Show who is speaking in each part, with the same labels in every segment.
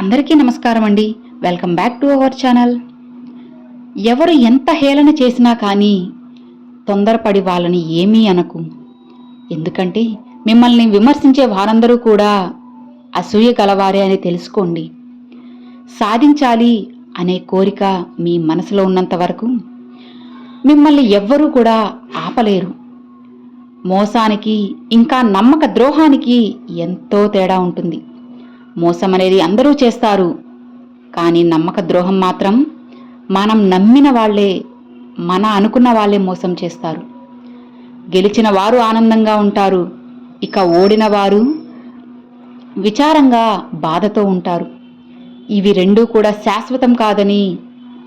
Speaker 1: అందరికీ నమస్కారం అండి. Welcome back to our channel. ఎవరు ఎంత హేళన చేసినా కానీ తొందరపడి వాళ్ళని ఏమీ అనకు. ఎందుకంటే మిమ్మల్ని విమర్శించే వారందరూ కూడా అసూయ గలవారే అని తెలుసుకోండి. సాధించాలి అనే కోరిక మీ మనసులో ఉన్నంత వరకు మిమ్మల్ని ఎవ్వరూ కూడా ఆపలేరు. మోసానికి ఇంకా నమ్మక ద్రోహానికి ఎంతో తేడా ఉంటుంది. మోసం అనేది అందరూ చేస్తారు. కానీ నమ్మక ద్రోహం మాత్రం మనం నమ్మిన వాళ్ళే మన అనుకున్న వాళ్ళే మోసం చేస్తారు. గెలిచిన వారు ఆనందంగా ఉంటారు. ఇక ఓడిన వారు విచారంగా బాధతో ఉంటారు. ఇవి రెండూ కూడా శాశ్వతం కాదని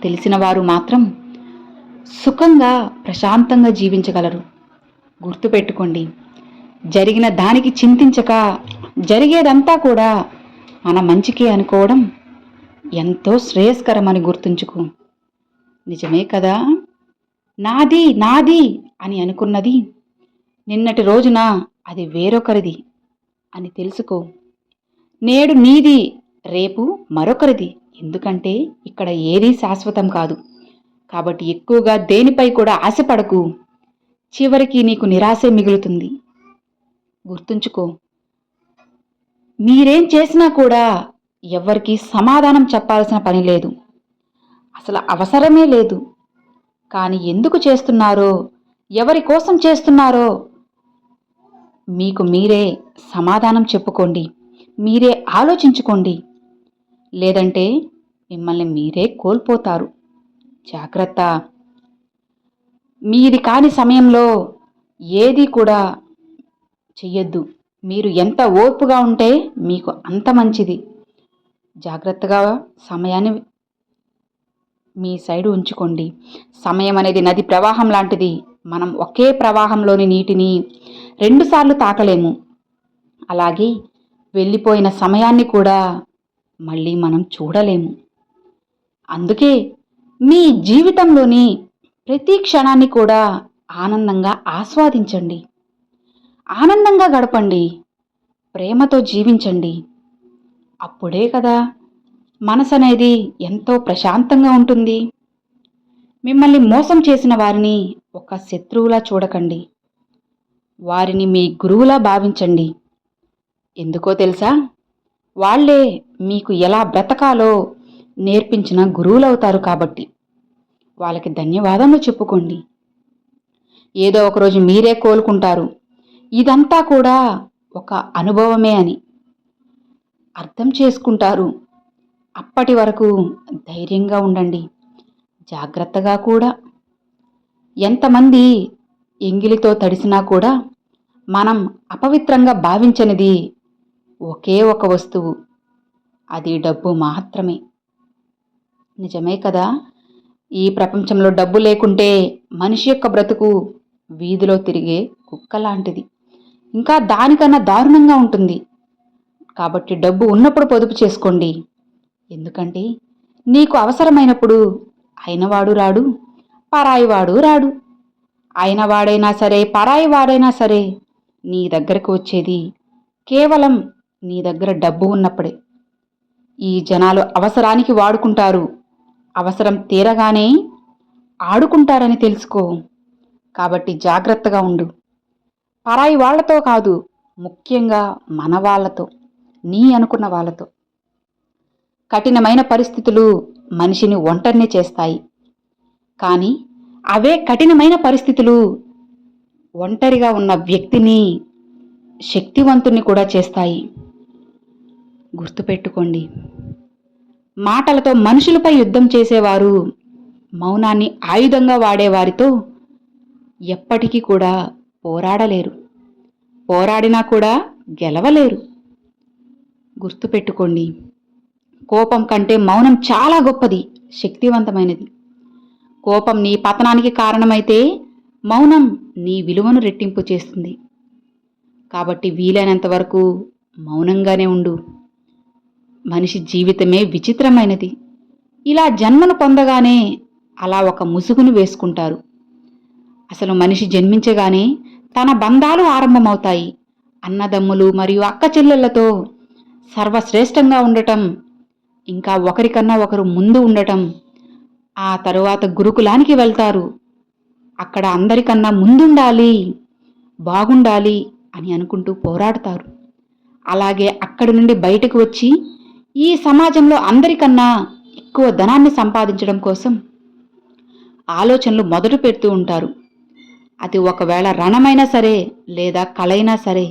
Speaker 1: తెలిసిన వారు మాత్రం సుఖంగా ప్రశాంతంగా జీవించగలరు. గుర్తుపెట్టుకోండి జరిగిన దానికి చింతించక జరిగేదంతా కూడా మన మంచికి అనుకోవడం ఎంతో శ్రేయస్కరమని గుర్తుంచుకో. నిజమే కదా? నాది నాది అని అనుకున్నది. నిన్నటి రోజున అది వేరొకరిది అని తెలుసుకో. నేడు నీది రేపు మరొకరిది. ఎందుకంటే ఇక్కడ ఏదీ శాశ్వతం కాదు. కాబట్టి ఎక్కువగా దేనిపై కూడా ఆశపడకు. చివరికి నీకు నిరాశే మిగులుతుంది. గుర్తుంచుకో. మీరేం చేసినా కూడా ఎవ్వరికీ సమాధానం చెప్పాల్సిన పని లేదు. అసలు అవసరమే లేదు. కానీ ఎందుకు చేస్తున్నారో ఎవరి కోసం చేస్తున్నారో మీకు మీరే సమాధానం చెప్పుకోండి. మీరే ఆలోచించుకోండి. లేదంటే మిమ్మల్ని మీరే కోల్పోతారు. జాగ్రత్త. మీది కాని సమయంలో ఏది కూడా చెయ్యొద్దు. మీరు ఎంత ఓర్పుగా ఉంటే మీకు అంత మంచిది. జాగ్రత్తగా సమయాన్ని మీ సైడ్ ఉంచుకోండి. సమయం అనేది నది ప్రవాహం లాంటిది. మనం ఒకే ప్రవాహంలోని నీటిని రెండుసార్లు తాకలేము. అలాగే వెళ్ళిపోయిన సమయాన్ని కూడా మళ్ళీ మనం చూడలేము. అందుకే మీ జీవితంలోని ప్రతి క్షణాన్ని కూడా ఆనందంగా ఆస్వాదించండి. ఆనందంగా గడపండి. ప్రేమతో జీవించండి. అప్పుడే కదా మనసు అనేది ఎంతో ప్రశాంతంగా ఉంటుంది. మిమ్మల్ని మోసం చేసిన వారిని ఒక శత్రువులా చూడకండి. వారిని మీ గురువులా భావించండి. ఎందుకో తెలుసా? వాళ్ళే మీకు ఎలా బ్రతకాలో నేర్పించిన గురువులవుతారు కాబట్టి. వాళ్ళకి ధన్యవాదములు చెప్పుకోండి. ఏదో ఒకరోజు మీరే కోలుకుంటారు. ఇదంతా కూడా ఒక అనుభవమే అని. అర్థం చేసుకుంటారు. అప్పటి వరకు ధైర్యంగా ఉండండి. జాగ్రత్తగా కూడా. ఎంతమంది ఎంగిలితో తడిసినా కూడా మనం అపవిత్రంగా భావించనిది ఒకే ఒక వస్తువు. అది డబ్బు మాత్రమే. నిజమే కదా? ఈ ప్రపంచంలో డబ్బు లేకుంటే మనిషి యొక్క బ్రతుకు వీధిలో తిరిగే కుక్క లాంటిది. ఇంకా దానికన్నా దారుణంగా ఉంటుంది. కాబట్టి డబ్బు ఉన్నప్పుడు పొదుపు చేసుకోండి. ఎందుకంటే నీకు అవసరమైనప్పుడు అయినవాడు రాడు పరాయివాడు రాడు. అయినవాడైనా సరే పరాయివాడైనా సరే నీ దగ్గరకు వచ్చేది కేవలం నీ దగ్గర డబ్బు ఉన్నప్పుడే. ఈ జనాలు అవసరానికి వాడుకుంటారు. అవసరం తీరగానే ఆడుకుంటారని తెలుసుకో. కాబట్టి జాగ్రత్తగా ఉండు. పరాయి వాళ్ళతో కాదు ముఖ్యంగా మన వాళ్ళతో నీ అనుకున్న వాళ్ళతో. కఠినమైన పరిస్థితులు మనిషిని ఒంటరిని చేస్తాయి. కానీ అవే కఠినమైన పరిస్థితులు ఒంటరిగా ఉన్న వ్యక్తిని శక్తివంతుని కూడా చేస్తాయి. గుర్తుపెట్టుకోండి మాటలతో మనుషులపై యుద్ధం చేసేవారు మౌనాన్ని ఆయుధంగా వాడేవారితో ఎప్పటికీ కూడా పోరాడలేరు. పోరాడినా కూడా గెలవలేరు. గుర్తుపెట్టుకోండి కోపం కంటే మౌనం చాలా గొప్పది శక్తివంతమైనది. కోపం నీ పతనానికి కారణమైతే మౌనం నీ విలువను రెట్టింపు చేస్తుంది. కాబట్టి వీలైనంత వరకు మౌనంగానే ఉండు. మనిషి జీవితమే విచిత్రమైనది. ఇలా జన్మను పొందగానే అలా ఒక ముసుగును వేసుకుంటారు. అసలు మనిషి జన్మించగానే తన బంధాలు ఆరంభమవుతాయి. అన్నదమ్ములు మరియు అక్క చెల్లెళ్ళతో సర్వశ్రేష్టంగా ఉండటం ఇంకా ఒకరికన్నా ఒకరు ముందు ఉండటం ఆ తరువాత గురుకులానికి వెళ్తారు. అక్కడ అందరికన్నా ముందుండాలి బాగుండాలి అని అనుకుంటూ పోరాడతారు. అలాగే అక్కడి నుండి బయటకు వచ్చి ఈ సమాజంలో అందరికన్నా ఎక్కువ ధనాన్ని సంపాదించడం కోసం ఆలోచనలు మొదలు పెడుతూ ఉంటారు. అది ఒకవేళ రణమైనా సరే లేదా కలైనా సరే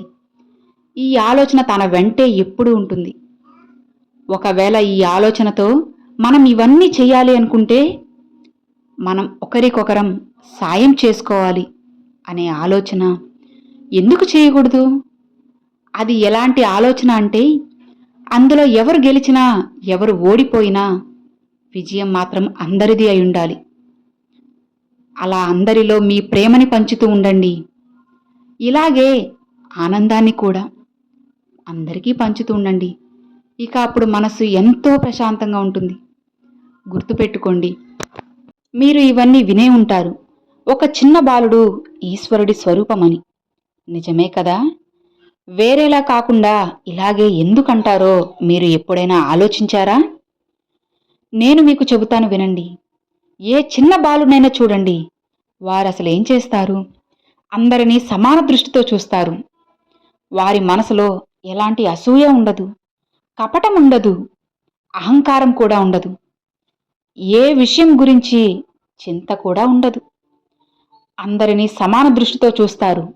Speaker 1: ఈ ఆలోచన తన వెంటే ఎప్పుడూ ఉంటుంది. ఒకవేళ ఈ ఆలోచనతో మనం ఇవన్నీ చేయాలి అనుకుంటే మనం ఒకరికొకరం సాయం చేసుకోవాలి అనే ఆలోచన ఎందుకు చేయకూడదు? అది ఎలాంటి ఆలోచన అంటే అందులో ఎవరు గెలిచినా ఎవరు ఓడిపోయినా విజయం మాత్రం అందరిది అయి ఉండాలి. అలా అందరిలో మీ ప్రేమని పంచుతూ ఉండండి. ఇలాగే ఆనందాన్ని కూడా అందరికీ పంచుతూ ఉండండి. ఇక అప్పుడు మనసు ఎంతో ప్రశాంతంగా ఉంటుంది. గుర్తుపెట్టుకోండి మీరు ఇవన్నీ వినే ఉంటారు. ఒక చిన్న బాలుడు ఈశ్వరుడి స్వరూపమని. నిజమే కదా? వేరేలా కాకుండా ఇలాగే ఎందుకంటారో మీరు ఎప్పుడైనా ఆలోచించారా? నేను మీకు చెబుతాను వినండి. ఏ చిన్న బాలునైనా చూడండి. వారు అసలు ఏం చేస్తారు? అందరినీ సమాన దృష్టితో చూస్తారు. వారి మనసులో ఎలాంటి అసూయ ఉండదు. కపటం ఉండదు అహంకారం కూడా ఉండదు. ఏ విషయం గురించి చింత కూడా ఉండదు. అందరినీ సమాన దృష్టితో చూస్తారు.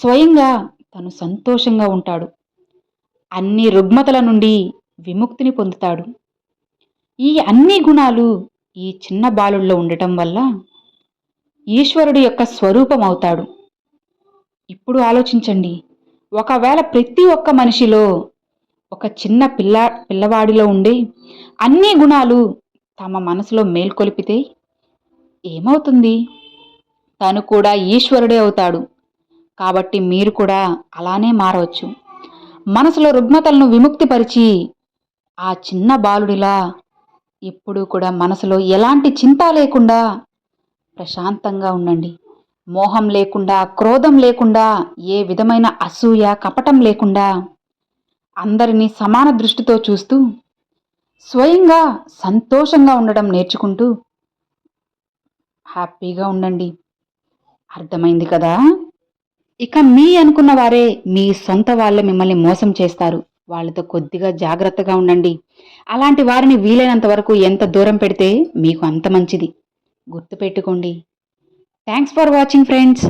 Speaker 1: స్వయంగా తను సంతోషంగా ఉంటాడు. అన్ని రుగ్మతల నుండి విముక్తిని పొందుతాడు. ఈ అన్ని గుణాలు ఈ చిన్న బాలుల్లో ఉండటం వల్ల ఈశ్వరుడి యొక్క స్వరూపం అవుతాడు. ఇప్పుడు ఆలోచించండి. ఒకవేళ ప్రతి ఒక్క మనిషిలో ఒక చిన్న పిల్ల పిల్లవాడిలో ఉండే అన్ని గుణాలు తమ మనసులో మేల్కొలిపితే ఏమవుతుంది? తను కూడా ఈశ్వరుడే అవుతాడు. కాబట్టి మీరు కూడా అలానే మారవచ్చు. మనసులో రుగ్మతలను విముక్తిపరిచి ఆ చిన్న బాలుడిలా ఎప్పుడూ కూడా మనసులో ఎలాంటి చింత లేకుండా ప్రశాంతంగా ఉండండి. మోహం లేకుండా క్రోధం లేకుండా ఏ విధమైన అసూయ కపటం లేకుండా అందరినీ సమాన దృష్టితో చూస్తూ స్వయంగా సంతోషంగా ఉండడం నేర్చుకుంటూ హ్యాపీగా ఉండండి. అర్థమైంది కదా? ఇక మీ అనుకున్న వారే మీ సొంత వాళ్ళే మిమ్మల్ని మోసం చేస్తారు. వాళ్ళతో కొద్దిగా జాగ్రత్తగా ఉండండి. అలాంటి వారిని వీలైనంత వరకు ఎంత దూరం పెడితే మీకు అంత మంచిది. గుర్తుపెట్టుకోండి థ్యాంక్స్ ఫర్ వాచింగ్ ఫ్రెండ్స్